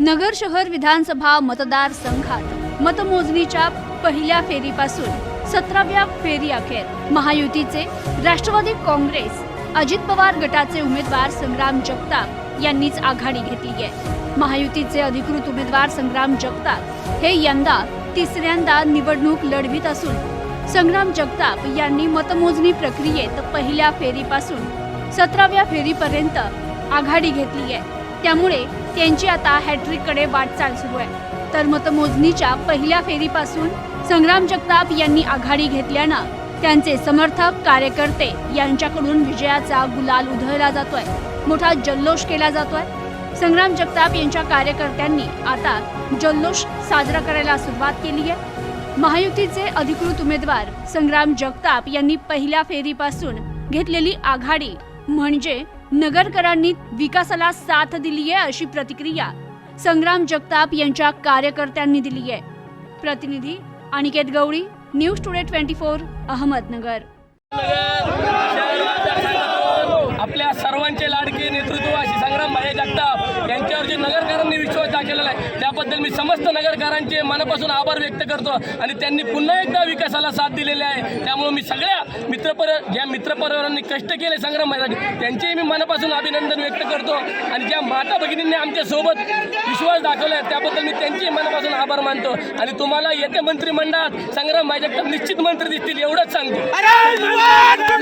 नगर शहर विधानसभा मतदारसंघात मतमोजणीच्या पहिल्या फेरीपासून सतराव्या फेरी अखेर. महायुतीचे राष्ट्रवादी काँग्रेस अजित पवार गटाचे उमेदवार संग्राम जगताप यांनीच आघाडी घेतली आहे महायुतीचे अधिकृत उमेदवार संग्राम जगताप हे यंदा तिसऱ्यांदा निवडणूक लढवित असून संग्राम जगताप यांनी मतमोजणी प्रक्रियेत पहिल्या फेरीपासून सतराव्या फेरीपर्यंत आघाडी घेतली आहे त्यामुळे त्यांची आता हॅट्रिककडे वाटचाल सुरू आहे. तर मतमोजणीच्या पहिल्या फेरीपासून संग्राम जगताप यांनी आघाडी घेतल्यानं त्यांचे समर्थक कार्यकर्ते यांच्याकडून विजयाचा गुलाल उधळला जातोय. मोठा जल्लोष केला जातोय. संग्राम जगताप यांच्या कार्यकर्त्यांनी आता जल्लोष साजरा करायला सुरुवात केली आहे. महायुतीचे अधिकृत उमेदवार संग्राम जगताप यांनी पहिल्या फेरीपासून घेतलेली आघाडी म्हणजे नगरकरांनी विकासाला साथ दिली आहे अशी प्रतिक्रिया संग्राम जगताप यांच्या कार्यकर्त्यांनी दिली आहे प्रतिनिधी Aniket Gawali news today twenty four Ahmednagar. आपल्या सर्वांचे लाडके नेतृत्व अशी संग्राम भाई जगताप यांच्यावर जे नगरकरांनी विश्वास दाखवलेला आहे त्याबद्दल मी समस्त नगरकरांचे मनापासून आभार व्यक्त करतो आणि त्यांनी पुन्हा एकदा विकासाला साथ दिलेली आहे. त्यामुळे मी सगळ्या मित्रपर ज्या मित्रपरिवारांनी कष्ट केले संग्राम त्यांचेही मी मनापासून अभिनंदन व्यक्त करतो आणि ज्या माता भगिनींनी आमच्यासोबत विश्वास दाखवला आहे त्याबद्दल मी त्यांचेही मनापासून आभार मानतो. आणि तुम्हाला येत्या मंत्रिमंडळात संग्राम भाई निश्चित मंत्री दिसतील एवढंच सांगतो.